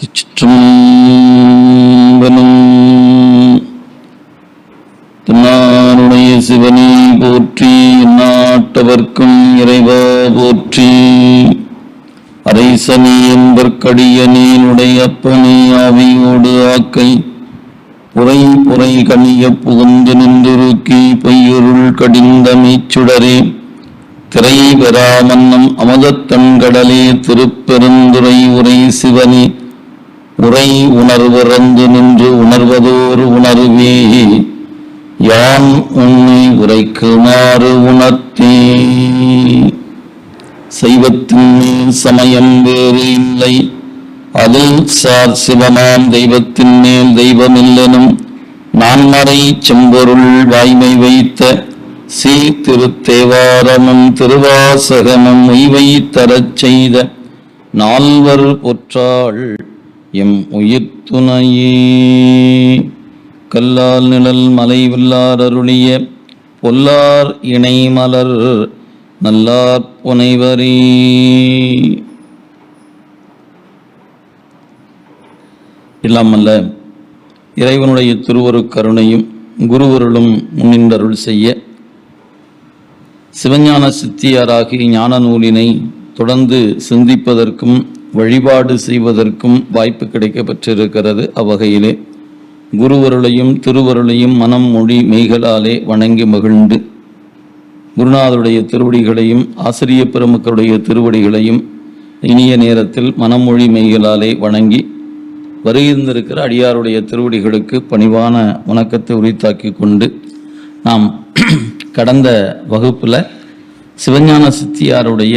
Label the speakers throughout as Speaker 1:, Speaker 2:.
Speaker 1: திருச்சிற்றம்பலம் தன்னாருடைய சிவனே போற்றி நாட்டவர்க்கும் இறைவா போற்றி. அரைசனி என்பற்கடியனேனுடைய அப்பனே ஆவியோடு ஆக்கை. புரை புரை கனிய புகுந்து நின்றுருக்கி பொய்யுருள் கடிந்த மீச்சுடரே. திரை பெறாமன்னம் அமுதத்தன்கடலே திருப்பெருந்துரை உரை சிவனே. உரை உணர்விறந்து நின்று உணர்வதோர் உணர்வே. யான் உன்னை உரைக்குமாறு உணர்த்தே. சைவத்தின் சமயம் வேறு இல்லை. அது சார் சிவமாம் தெய்வத்தின் மேல் தெய்வமில்லனும் நான்மறை செம்பொருள் வாய்மை வைத்த சீ திருத்தேவாரமும் திருவாசகமும் உய்வை தரச் செய்த நால்வர் பொற்றாள் எம் உயிர் துணையே கல்லால் நிழல் மலை வில்லார் அருளிய பொல்லார் இணை மலர் நல்லார் புனைவரே. இல்லாமல்ல இறைவனுடைய திருவரு கருணையும் குருவருளும் முன்னின்றருள் செய்ய சிவஞான சித்தியாராகி ஞான நூலினை தொடர்ந்து சிந்திப்பதற்கும் வழிபாடு செய்வதற்கும் வாய்ப்பு கிடைக்கப்பெற்றிருக்கிறது. அவ்வகையிலே குருவருளையும் திருவருளையும் மனம் மொழி மெய்களாலே வணங்கி மகிழ்ந்து குருநாதருடைய திருவடிகளையும் ஆசிரிய பெருமக்களுடைய திருவடிகளையும் இனிய நேரத்தில் மனமொழி மெய்களாலே வணங்கி வருகின்றிருக்கிற அடியாருடைய திருவடிகளுக்கு பணிவான வணக்கத்தை உரித்தாக்கி கொண்டு நாம் கடந்த வகுப்பில் சிவஞான சித்தியாருடைய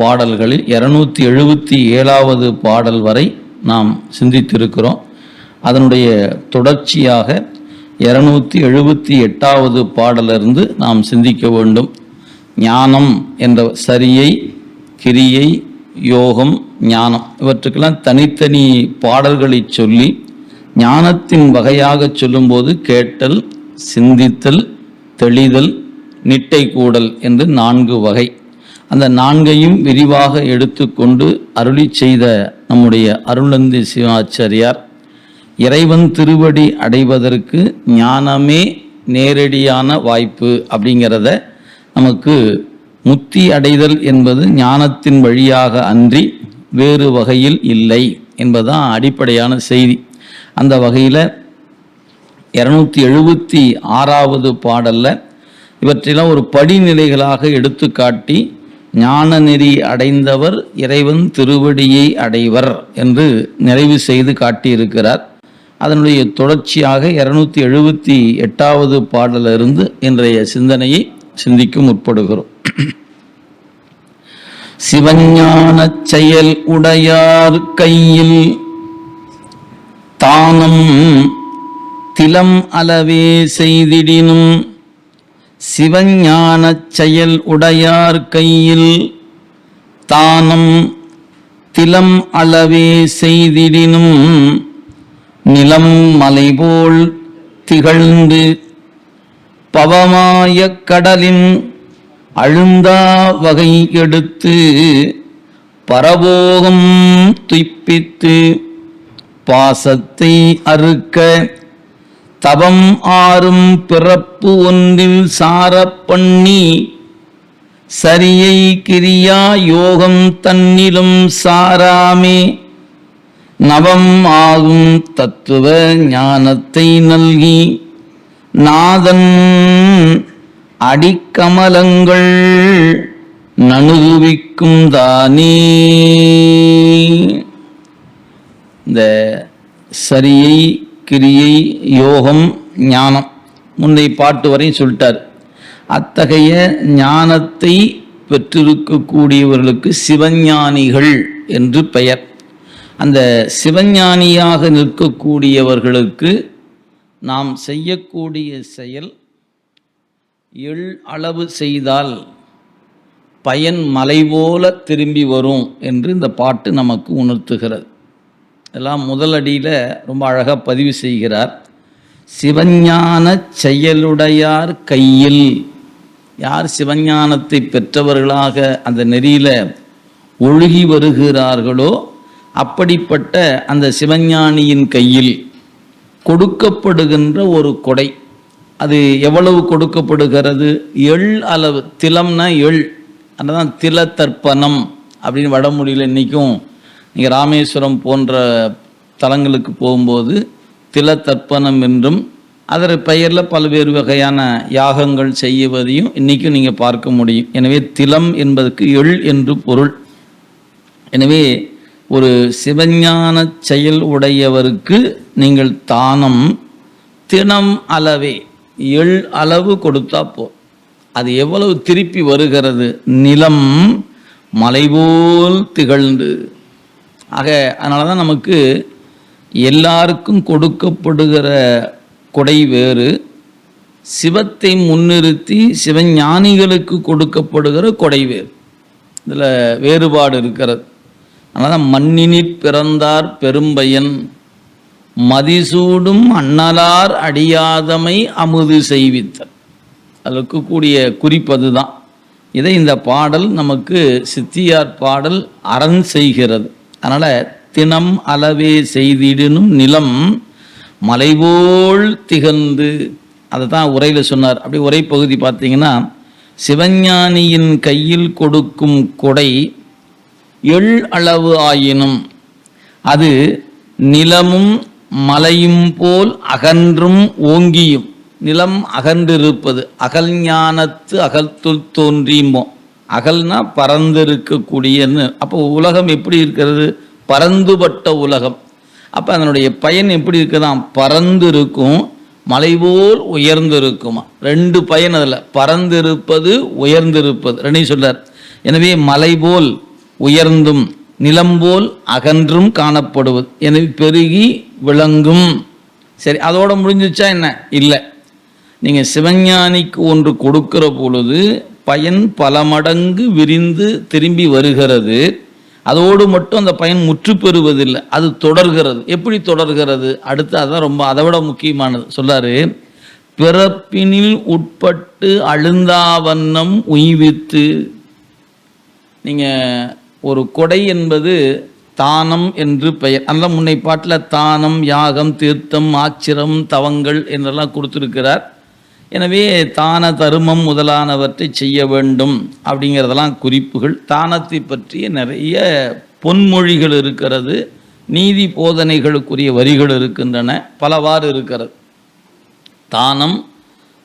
Speaker 1: பாடல்களில் இரநூத்தி எழுபத்தி ஏழாவது பாடல் வரை நாம் சிந்தித்திருக்கிறோம். அதனுடைய தொடர்ச்சியாக இரநூத்தி எழுபத்தி எட்டாவது பாடலிருந்து நாம் சிந்திக்க வேண்டும். ஞானம் என்ற சரியை கிரியை யோகம் ஞானம் இவற்றுக்கெல்லாம் தனித்தனி பாடல்களை சொல்லி ஞானத்தின் வகையாக சொல்லும்போது கேட்டல் சிந்தித்தல் தெளிதல் நிட்டை கூடல் என்று நான்கு வகை. அந்த நான்கையும் விரிவாக எடுத்துக்கொண்டு அருளி செய்த நம்முடைய அருளந்தி சிவாச்சாரியார் இறைவன் திருவடி அடைவதற்கு ஞானமே நேரடியான வாய்ப்பு அப்படிங்கிறத நமக்கு முத்தி அடைதல் என்பது ஞானத்தின் வழியாக அன்றி வேறு வகையில் இல்லை என்பதுதான் அடிப்படையான செய்தி. அந்த வகையில் இரநூத்தி எழுபத்தி ஆறாவது பாடலில் இவற்றெல்லாம் ஒரு படிநிலைகளாக எடுத்துக்காட்டி ஞான நெறி அடைந்தவர் இறைவன் திருவடியை அடைவர் என்று நிறைவு செய்து காட்டியிருக்கிறார். அதனுடைய தொடர்ச்சியாக இருநூத்தி எழுபத்தி எட்டாவது பாடலிருந்து இன்றைய சிந்தனையை சிந்திக்கும் முற்படுகிறோம். சிவஞான செயல் உடையார் கையில் தானும் திலம் அளவே செய்திடினும் சிவஞானச் செயல் உடையார் கையில் தானம் திலம் அளவே செய்திடினும் நிலம் மலைபோல் திகழ்ந்து பவமாயக் கடலின் அழுந்தா வகை எடுத்து பரபோகம் துய்ப்பித்து பாசத்தை அறுக்க தவம் ஆறும் பிறப்பு ஒன்றில் சாரப் பண்ணி சரியை கிரியா யோகம் தன்னிலும் சாராமே. நவம் ஆகும் தத்துவ ஞானத்தை நல்கி நாதன் அடிக்கமலங்கள் நணுகுவிக்கும் தானே. இந்த சரியை கிரியை யோகம் ஞானம். முன்னை பாட்டு வரையும் சொல்லிட்டார். அத்தகைய ஞானத்தை பெற்றிருக்கக்கூடியவர்களுக்கு சிவஞானிகள் என்று பெயர். அந்த சிவஞானியாக நிற்கக்கூடியவர்களுக்கு நாம் செய்யக்கூடிய செயல் எள் அளவு செய்தால் பயன் மலை போல திரும்பி வரும் என்று இந்த பாட்டு நமக்கு உணர்த்துகிறது. எல்லாம் முதலடியில் ரொம்ப அழகாக பதிவு செய்கிறார். சிவஞான செயலுடையார் கையில். யார் சிவஞானத்தை பெற்றவர்களாக அந்த நெறியில் ஒழுகி வருகிறார்களோ அப்படிப்பட்ட அந்த சிவஞானியின் கையில் கொடுக்கப்படுகின்ற ஒரு கொடை. அது எவ்வளவு கொடுக்கப்படுகிறது? எள் அளவு திலம்னா எள். அதான் தில தர்ப்பணம் அப்படின்னு வடமொழியில் இன்றைக்கும் நீங்கள் ராமேஸ்வரம் போன்ற தலங்களுக்கு போகும்போது தில தர்ப்பணம் என்றும் அதர் பெயரில் பல்வேறு வகையான யாகங்கள் செய்வதையும் இன்றைக்கும் நீங்கள் பார்க்க முடியும். எனவே திலம் என்பதற்கு எள் என்று பொருள். எனவே ஒரு சிவஞான செயல் உடையவருக்கு நீங்கள் தானம் தினம் அளவே எள் அளவு கொடுத்தா போ அது எவ்வளவு திருப்பி வருகிறது? நிலம் மலைபோல் திகழ்ந்து ஆக அதனால தான் நமக்கு எல்லாருக்கும் கொடுக்கப்படுகிற கொடை வேறு. சிவத்தை முன்னிறுத்தி சிவஞானிகளுக்கு கொடுக்கப்படுகிற கொடை வேறு. இதில் வேறுபாடு இருக்கிறது. அதனால் தான் மண்ணினிற் பிறந்தார் பெரும்பயன். மதிசூடும் அண்ணலார் அடியாதமை அமுது செய்வித்தல். அதில் இருக்கக்கூடிய குறிப்பது தான் இதை இந்த பாடல் நமக்கு சித்தியார் பாடல் அரண் செய்கிறது. அதனால் தினம் அளவே செய்திடனும் நிலம் மலைபோல் திகழ்ந்து அதை தான் உரையில் சொன்னார். அப்படி உரை பகுதி பார்த்தீங்கன்னா சிவஞானியின் கையில் கொடுக்கும் கொடை எள் அளவு ஆயினும் அது நிலமும் மலையும் போல் அகன்றும் ஓங்கியும். நிலம் அகன்றிருப்பது அகல் ஞானத்து அகத்துள் தோன்றியுமோ? அகல்னா பறந்திருக்கக்கூடியன்னு. அப்போ உலகம் எப்படி இருக்கிறது? பறந்துபட்ட உலகம். அப்போ அதனுடைய பயன் எப்படி இருக்குதான் பறந்து இருக்கும் மலை போல் உயர்ந்து இருக்குமா ரெண்டு பயன் அதில். பறந்திருப்பது உயர்ந்திருப்பது. ரெண்டையும் சொல்றார். எனவே மலை போல் உயர்ந்தும் நிலம்போல் அகன்றும் காணப்படுவது. எனவே பெருகி விளங்கும். சரி அதோட முடிஞ்சிச்சா என்ன? இல்லை. நீங்கள் சிவஞானிக்கு ஒன்று கொடுக்கிற பொழுது பயன் பல மடங்கு விரிந்து திரும்பி வருகிறது. அதோடு மட்டும் அந்த பயன் முற்று பெறுவதில்லை அது தொடர்கிறது. எப்படி தொடர்கிறது? அடுத்து அதான் ரொம்ப அதை விட முக்கியமானது. சொல்லாரு பிறப்பினில் உட்பட்டு அழுந்தாவண்ணம் உய்வித்து. நீங்கள் ஒரு கொடை என்பது தானம் என்று பெயர். அந்த முன்னை பாட்டில் தானம் யாகம் தீர்த்தம் ஆச்சிரம் தவங்கள் என்றெல்லாம் கொடுத்துருக்கிறார். எனவே தான தருமம் முதலானவற்றை செய்ய வேண்டும் அப்படிங்கிறதெல்லாம் குறிப்புகள். தானத்தை பற்றிய நிறைய பொன்மொழிகள் இருக்கிறது நீதி போதனைகளுக்குரிய வரிகள் இருக்கின்றன பலவாறு இருக்கிறது. தானம்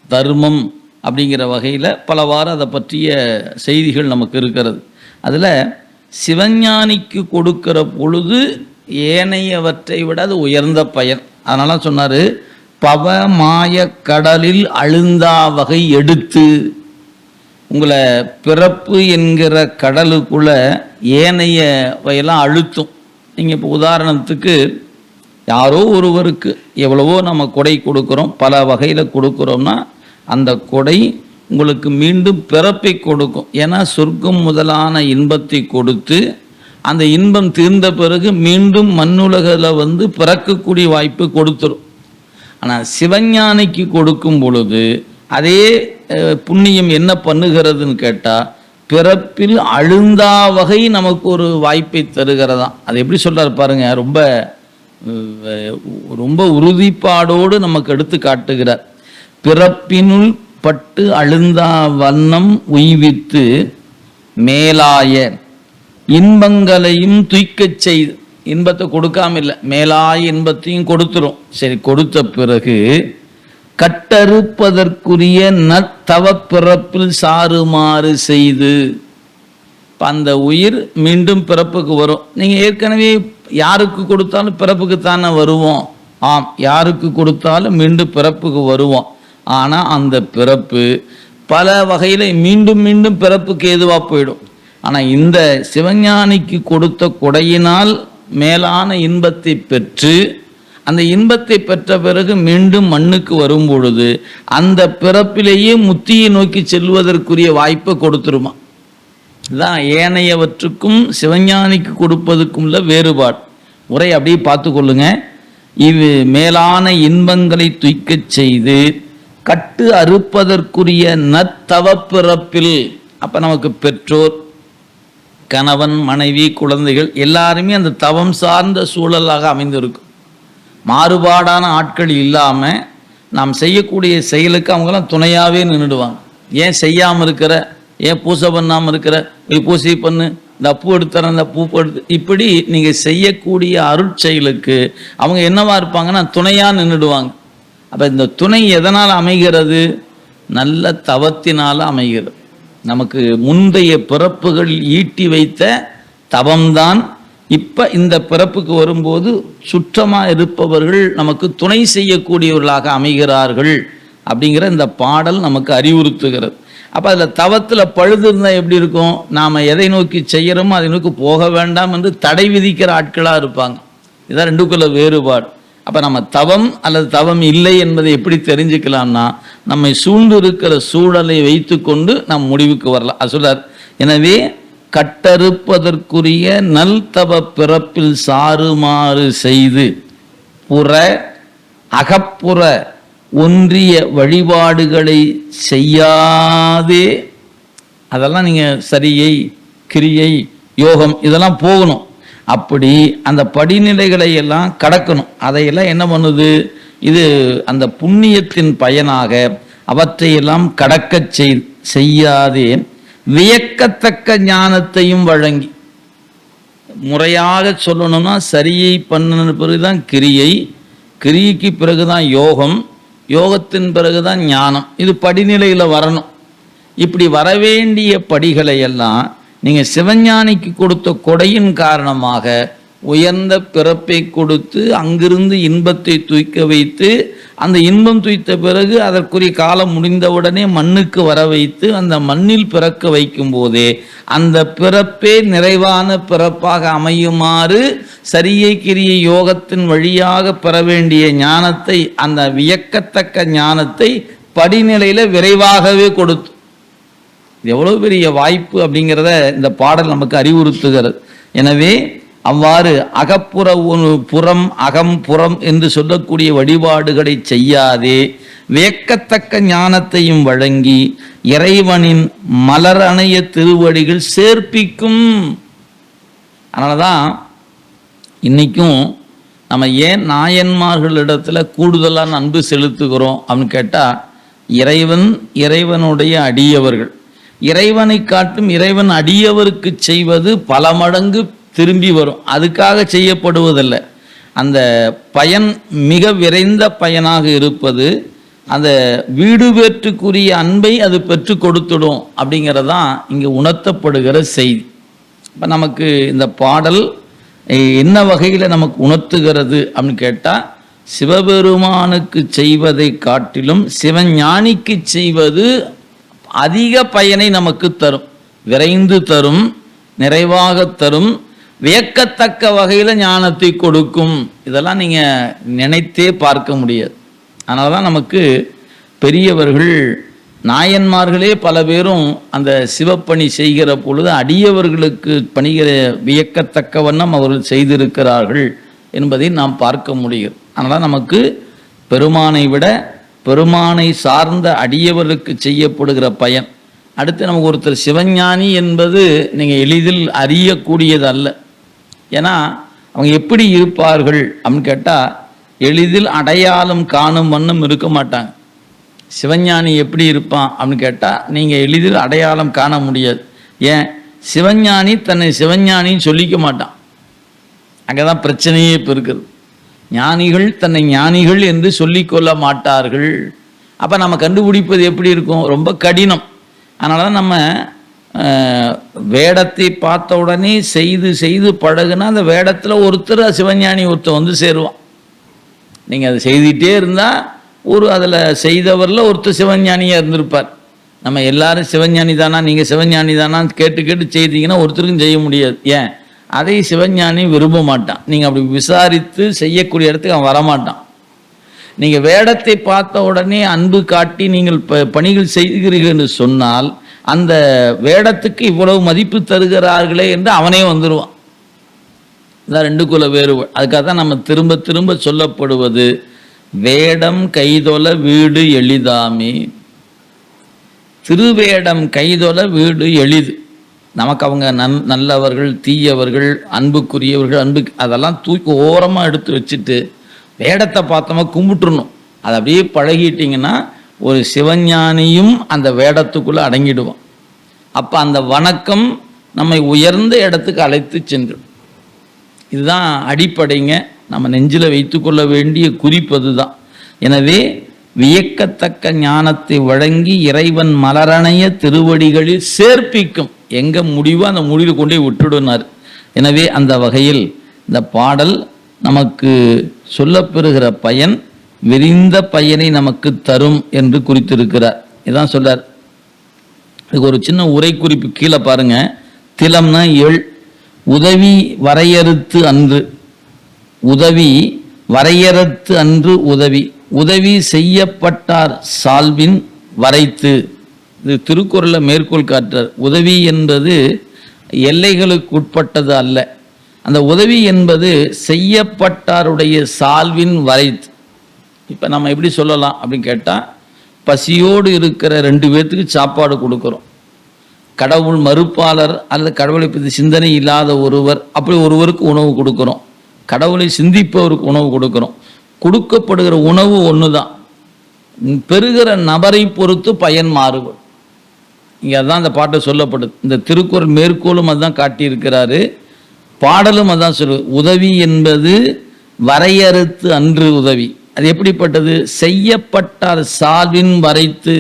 Speaker 1: தர்மம் அப்படிங்கிற வகையில் பலவாறு அதை பற்றிய செய்திகள் நமக்கு இருக்கிறது. அதில் சிவஞானிக்கு கொடுக்கிற பொழுது ஏனையவற்றை விட அது உயர்ந்த பயன். அதனால சொன்னார் பவமாய கடலில் அழுந்தா வகை எடுத்து உங்களை பிறப்பு என்கிற கடலுக்குள்ள ஏனைய வகையெல்லாம் அழுத்தும். நீங்கள் இப்போ உதாரணத்துக்கு யாரோ ஒருவருக்கு எவ்வளவோ நம்ம கொடை கொடுக்குறோம் பல வகையில் கொடுக்குறோம்னா அந்த கொடை உங்களுக்கு மீண்டும் பிறப்பை கொடுக்கும். ஏன்னா சொர்க்கம் முதலான இன்பத்தை கொடுத்து அந்த இன்பம் தீர்ந்த பிறகு மீண்டும் மண்ணுலகில் வந்து பிறக்கக்கூடிய வாய்ப்பு கொடுத்துரும். ஆனால் சிவஞானிக்கு கொடுக்கும் பொழுது அதே புண்ணியம் என்ன பண்ணுகிறதுன்னு கேட்டால் பிறப்பில் அழுந்தா வகை நமக்கு ஒரு வாய்ப்பை தருகிறதாம் அது எப்படி சொல்கிறார் பாருங்க ரொம்ப ரொம்ப உறுதிப்பாடோடு நமக்கு எடுத்து காட்டுகிறார். பிறப்பினுள் பட்டு அழுந்தா வண்ணம் உய்வித்து மேலாய இன்பங்களையும் துய்க்கச் செய்து இன்பத்தை கொடுக்காம இல்லை மேலாய இன்பத்தையும் கொடுத்துரும். சரி கொடுத்த பிறகு கட்டறுப்பதற்குரிய நத்தவ பிறப்பில் சாறுமாறு செய்து அந்த உயிர் மீண்டும் பிறப்புக்கு வரும். நீங்கள் ஏற்கனவே யாருக்கு கொடுத்தாலும் பிறப்புக்கு தானே வருவோம். ஆம் யாருக்கு கொடுத்தாலும் மீண்டும் பிறப்புக்கு வருவோம். ஆனால் அந்த பிறப்பு பல வகையில் மீண்டும் மீண்டும் பிறப்புக்கு ஏதுவாக போயிடும். ஆனால் இந்த சிவஞானிக்கு கொடுத்த கொடையினால் மேலான இன்பத்தை பெற்று அந்த இன்பத்தை பெற்ற பிறகு மீண்டும் மண்ணுக்கு வரும் பொழுது அந்த பிறப்பிலேயே முத்தியை நோக்கி செல்வதற்குரிய வாய்ப்பை கொடுத்துருமா? இதுதான் ஏனையவற்றுக்கும் சிவஞானிக்கு கொடுப்பதுக்கும் உள்ள வேறுபாடு. உரை அப்படியே பார்த்து கொள்ளுங்க இது மேலான இன்பங்களை துய்க்கச் செய்து கட்டு அறுப்பதற்குரிய நத்தவப்பிறப்பில் பிறப்பில் நமக்கு பெற்றோர் கணவன் மனைவி குழந்தைகள் எல்லாருமே அந்த தவம் சார்ந்த சூழலாக அமைந்திருக்கும். மாறுபாடான ஆட்கள் இல்லாமல் நாம் செய்யக்கூடிய செயலுக்கு அவங்கெல்லாம் துணையாகவே நின்றுடுவாங்க. ஏன் செய்யாமல் இருக்கிற ஏன் பூசை பண்ணாமல் இருக்கிற நீ பூசை பண்ணு இந்த பூ எடுத்துறேன் இந்த பூ எடுத்து இப்படி நீங்கள் செய்யக்கூடிய அருட்செயலுக்கு அவங்க என்னவா இருப்பாங்கன்னா துணையாக நின்றுடுவாங்க. அப்போ இந்த துணை எதனால் அமைகிறது? நல்ல தவத்தினால் அமைகிறது. நமக்கு முந்தைய பிறப்புகள் ஈட்டி வைத்த தவம்தான். இப்போ இந்த பிறப்புக்கு வரும்போது சுற்றமாக இருப்பவர்கள் நமக்கு துணை செய்யக்கூடியவர்களாக அமைகிறார்கள் அப்படிங்கிற இந்த பாடல் நமக்கு அறிவுறுத்துகிறது. அப்போ அதில் தவத்தில் பழுது இருந்தால் எப்படி இருக்கும்? நாம் எதை நோக்கி செய்கிறோமோ அதை நோக்கி போக வேண்டாம் என்று தடை விதிக்கிற ஆட்களாக இருப்பாங்க. இதுதான் ரெண்டுக்குள்ள வேறுபாடு. அப்போ நம்ம தவம் அல்லது தவம் இல்லை என்பதை எப்படி தெரிஞ்சுக்கலாம்னா நம்மை சூழ்ந்திருக்கிற சூழலை சூழலை வைத்துக்கொண்டு நம் முடிவுக்கு வரலாம். அசுலர் எனவே கட்டறுப்பதற்குரிய நல் தவ பிறப்பில் சாறுமாறு செய்து புற அகப்புற ஒன்றிய வழிபாடுகளை செய்யாதே. அதெல்லாம் நீங்கள் சரியை கிரியை யோகம் இதெல்லாம் போகணும். அப்படி அந்த படிநிலைகளை எல்லாம் கடக்கணும். அதையெல்லாம் என்ன பண்ணுது? இது அந்த புண்ணியத்தின் பயனாக அவற்றையெல்லாம் கடக்கச் செய்யாதே. வியக்கத்தக்க ஞானத்தையும் வழங்கி. முறையாக சொல்லணும்னா சரியை பண்ணின பிறகுதான் கிரியை கிரியைக்கு பிறகுதான் யோகம் யோகத்தின் பிறகுதான் ஞானம். இது படிநிலையில் வரணும். இப்படி வரவேண்டிய படிகளை எல்லாம் நீங்கள் சிவஞானிக்கு கொடுத்த கொடையின் காரணமாக உயர்ந்த பிறப்பை கொடுத்து அங்கிருந்து இன்பத்தை தூய்க்க வைத்து அந்த இன்பம் தூய்த்த பிறகு அதற்குரிய காலம் முடிந்தவுடனே மண்ணுக்கு வர வைத்து அந்த மண்ணில் பிறக்க வைக்கும் போதே அந்த பிறப்பே நிறைவான பிறப்பாக அமையுமாறு சரியை கிரிய யோகத்தின் வழியாக பெற வேண்டிய ஞானத்தை அந்த வியக்கத்தக்க ஞானத்தை படிநிலையில் விரைவாகவே கொடுத்து இது எவ்வளவு பெரிய வாய்ப்பு அப்படிங்கிறத இந்த பாடல் நமக்கு அறிவுறுத்துகிறது. எனவே அவ்வாறு அகப்புற புறம் அகம் புறம் என்று சொல்லக்கூடிய வழிபாடுகளை செய்யாதே வேக்கத்தக்க ஞானத்தையும் வழங்கி இறைவனின் மலர் அணைய திருவடிகள் சேர்ப்பிக்கும். அதனால தான் இன்றைக்கும் நம்ம ஏன் நாயன்மார்களிடத்தில் கூடுதலான அன்பு செலுத்துகிறோம் அப்படின்னு கேட்டால் இறைவன் இறைவனுடைய அடியவர்கள். இறைவனை காட்டும் இறைவன் அடியவருக்கு செய்வது பல மடங்கு திரும்பி வரும். அதுக்காக செய்யப்படுவதில்லை. அந்த பயன் மிக விரைந்த பயனாக இருப்பது அந்த வீடு பெற்றுக்குரிய அன்பை அது பெற்று கொடுத்துடும் அப்படிங்கிறதான் இங்கே உணர்த்தப்படுகிற செய்தி. இப்போ நமக்கு இந்த பாடல் என்ன வகையில் நமக்கு உணர்த்துகிறது அப்படின்னு கேட்டால் சிவபெருமானுக்கு செய்வதை காட்டிலும் சிவஞானிக்கு செய்வது அதிக பயனை நமக்கு தரும். விரைந்து தரும் நிறைவாக தரும் வியக்கத்தக்க வகையில் ஞானத்தை கொடுக்கும். இதெல்லாம் நீங்கள் நினைத்தே பார்க்க முடியாது. அதனால தான் நமக்கு பெரியவர்கள் நாயன்மார்களே பல பேரும் அந்த சிவப்பணி செய்கிற பொழுது அடியவர்களுக்கு பணிகிற வியக்கத்தக்க வண்ணம் அவர்கள் செய்திருக்கிறார்கள் என்பதை நாம் பார்க்க முடியும். அதனால் நமக்கு பெருமானை விட பெருமானை சார்ந்த அடியவர்களுக்கு செய்யப்படுகிற பயன். அடுத்து நமக்கு ஒருத்தர் சிவஞானி என்பது நீங்கள் எளிதில் அறியக்கூடியது அல்ல ஏன்னா அவங்க எப்படி இருப்பார்கள் அப்படின்னு கேட்டால் எளிதில் அடையாளம் காணும் வண்ணம் இருக்க மாட்டாங்க. சிவஞானி எப்படி இருப்பான் அப்படின்னு கேட்டால் நீங்கள் எளிதில் அடையாளம் காண முடியாது. ஏன்? சிவஞானி தன்னை சிவஞானின்னு சொல்லிக்க மாட்டான். அங்கே தான் பிரச்சனையே இப்போ இருக்குது. ஞானிகள் தன்னை ஞானிகள் என்று சொல்லிக்கொள்ள மாட்டார்கள். அப்போ நம்ம கண்டுபிடிப்பது எப்படி இருக்கும்? ரொம்ப கடினம். அதனால தான் நம்ம வேடத்தை பார்த்த உடனே செய்து செய்து பழகுனா அந்த வேடத்தில் ஒருத்தர் சிவஞானி ஒருத்தர் வந்து சேருவான். நீங்கள் அதை செய்துகிட்டே இருந்தால் ஒரு அதில் செய்தவரில் ஒருத்தர் சிவஞானியாக இருந்திருப்பார். நம்ம எல்லாரும் சிவஞானி தானா நீங்கள் சிவஞானி தானான்னு கேட்டு கேட்டு செய்தீங்கன்னா ஒருத்தருக்கும் செய்ய முடியாது. ஏன்? அதை சிவஞானி விரும்ப மாட்டான் நீங்கள் அப்படி விசாரித்து செய்யக்கூடிய இடத்துக்கு அவன் வரமாட்டான். நீங்கள் வேடத்தை பார்த்த உடனே அன்பு காட்டி நீங்கள் ப பணிகள் செய்கிறீர்கள் என்று சொன்னால் அந்த வேடத்துக்கு இவ்வளவு மதிப்பு தருகிறார்களே என்று அவனே வந்துடுவான் இதான் ரெண்டுக்குள்ள வேறுபாடு. அதுக்காக தான் நம்ம திரும்ப திரும்ப சொல்லப்படுவது வேடம் கைதொல வீடு எளிதாமே. திருவேடம் கைதொல வீடு எளிது. நமக்கு அவங்க நன் நல்லவர்கள் தீயவர்கள் அன்புக்குரியவர்கள் அன்பு அதெல்லாம் தூக்கி ஓரமாக எடுத்து வச்சுட்டு வேடத்தை பார்த்தோமா கும்பிட்டுருணும் அதை அப்படியே பழகிட்டிங்கன்னா ஒரு சிவஞானியும் அந்த வேடத்துக்குள்ளே அடங்கிடுவோம் அப்போ அந்த வணக்கம் நம்மை உயர்ந்த இடத்துக்கு அழைத்து சென்று இதுதான் அடிப்படைங்க. நம்ம நெஞ்சில் வைத்துக்கொள்ள வேண்டிய குறிப்பது தான் எனவே வியக்கத்தக்க ஞானத்தை வழங்கி இறைவன் மலரணைய திருவடிகளில் சேர்ப்பிக்கும். எங்கே முடிவோ அந்த முடிவில் கொண்டு விட்டுடுனார். எனவே அந்த வகையில் இந்த பாடல் நமக்கு சொல்லப்பெறுகிற பயன் விரிந்த பயனை நமக்கு தரும் என்று குறித்திருக்கிறார். இதான் சொல்றார். இதுக்கு ஒரு சின்ன உரை குறிப்பு கீழே பாருங்க. திலம்னா எள் உதவி வரையறுத்து அன்று. உதவி வரையறுத்து அன்று உதவி. உதவி செய்யப்பட்டார் சால்வின் வரைத்து. இது திருக்குறளை மேற்கோள் காட்டுறார். உதவி என்பது எல்லைகளுக்கு உட்பட்டது அல்ல. அந்த உதவி என்பது செய்யப்பட்டாருடைய சால்வின் வரை இப்போ நம்ம எப்படி சொல்லலாம் அப்படின்னு கேட்டால் பசியோடு இருக்கிற ரெண்டு பேர்த்துக்கு சாப்பாடு கொடுக்குறோம். கடவுள் மறுப்பாளர் அல்லது கடவுளை பற்றி சிந்தனை இல்லாத ஒருவர் அப்படி ஒருவருக்கு உணவு கொடுக்குறோம். கடவுளை சிந்திப்பவருக்கு உணவு கொடுக்குறோம். கொடுக்கப்படுகிற உணவு ஒன்று தான் பெறுகிற நபரை பொறுத்து பயன் மாறுபடும். இங்கே அதுதான் அந்த பாட்டை சொல்லப்படுது இந்த திருக்குறள் மேற்கோளும் அதுதான் காட்டியிருக்கிறாரு. பாடலும் அதான் சொல்லு உதவி என்பது வரையறுத்து அன்று உதவி. அது எப்படிப்பட்டது? செய்யப்பட்டார் சால்வின் வரைத்து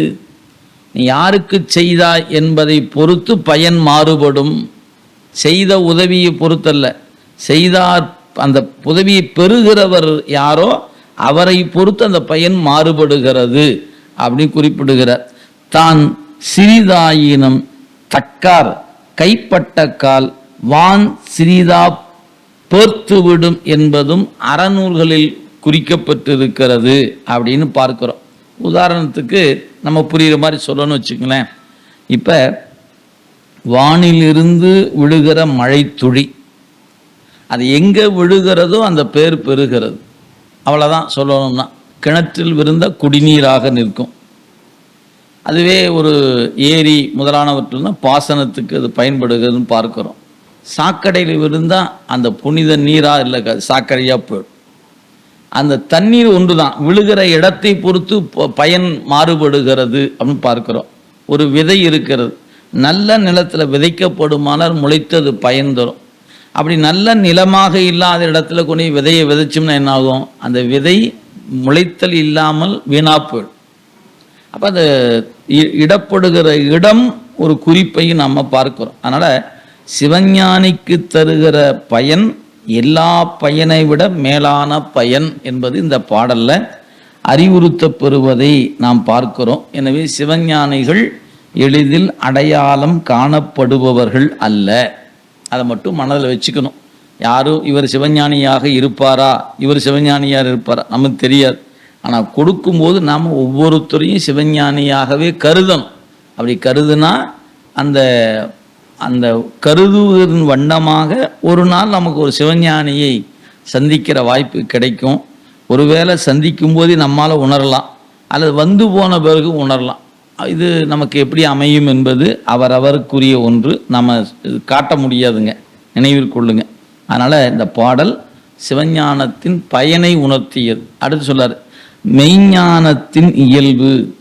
Speaker 1: நீ யாருக்கு செய்தாய் என்பதை பொறுத்து பயன் மாறுபடும். செய்த உதவியை பொறுத்தல்ல. செய்தார் அந்த உதவியை பெறுகிறவர் யாரோ அவரை பொறுத்து அந்த பயன் மாறுபடுகிறது அப்படின்னு குறிப்பிடுகிறார். தான் சிறிதாயினம் தக்கார் கைப்பட்ட கால் வான் சிறிதா போர்த்துவிடும் என்பதும் அறநூல்களில் குறிக்கப்பட்டிருக்கிறது அப்படின்னு பார்க்கிறோம். உதாரணத்துக்கு நம்ம புரிகிற மாதிரி சொல்லணும்னு வச்சுங்களேன் இப்போ வானிலிருந்து விழுகிற மழை துளி அது எங்கே விழுகிறதோ அந்த பேர் பெறுகிறது. அவ்வளோதான் சொல்லணும்னா கிணற்றில் விருந்த குடிநீராக நிற்கும். அதுவே ஒரு ஏரி முதலானவற்றில் தான் பாசனத்துக்கு அது பயன்படுகிறதுன்னு பார்க்குறோம். சாக்கடையில் விழுந்தால் அந்த புனித நீராக இல்லை சாக்கடையாக போயிடும். அந்த தண்ணீர் ஒன்று தான் விழுகிற இடத்தை பொறுத்து ப- பயன் மாறுபடுகிறது அப்படின்னு பார்க்குறோம். ஒரு விதை இருக்கிறது. நல்ல நிலத்தில் விதைக்கப்படுமானால் முளைத்தது பயன் தரும். அப்படி நல்ல நிலமாக இல்லாத இடத்துல கொண்டு விதையை விதைச்சோம்னா என்ன ஆகும்? அந்த விதை முளைத்தல் இல்லாமல் வீணாக போயிடும். அப்போ அந்த இ- இடப்படுகிற இடம் ஒரு குறிப்பையும் நம்ம பார்க்கிறோம். அதனால் சிவஞானிக்கு தருகிற பயன் எல்லா பயனை விட மேலான பயன் என்பது இந்த பாடலில் அறிவுறுத்தப்படுவதை நாம் பார்க்கிறோம். எனவே சிவஞானிகள் எளிதில் அடையாளம் காணப்படுபவர்கள் அல்ல. அதை மட்டும் மனதில் வச்சுக்கணும். யாரும் இவர் சிவஞானியாக இருப்பாரா? இவர் சிவஞானியாக இருப்பாரா? நமக்கு தெரியாது. ஆனால் கொடுக்கும்போது நாம் ஒவ்வொருத்தரையும் சிவஞானியாகவே கருதணும். அப்படி கருதுனா அந்த அந்த கருதுவதன் வண்ணமாக ஒரு நாள் நமக்கு ஒரு சிவஞானியை சந்திக்கிற வாய்ப்பு கிடைக்கும். ஒருவேளை சந்திக்கும் போதே நம்மால் உணரலாம். அல்லது வந்து போன பிறகு உணரலாம். இது நமக்கு எப்படி அமையும் என்பது அவரவருக்குரிய ஒன்று. நம்ம காட்ட முடியாதுங்க. நினைவில் கொள்ளுங்க. அதனால் இந்த பாடல் சிவஞானத்தின் பயனை உணர்த்தியது. அடுத்து சொல்லார். மெய்ஞானத்தின் இயல்பு.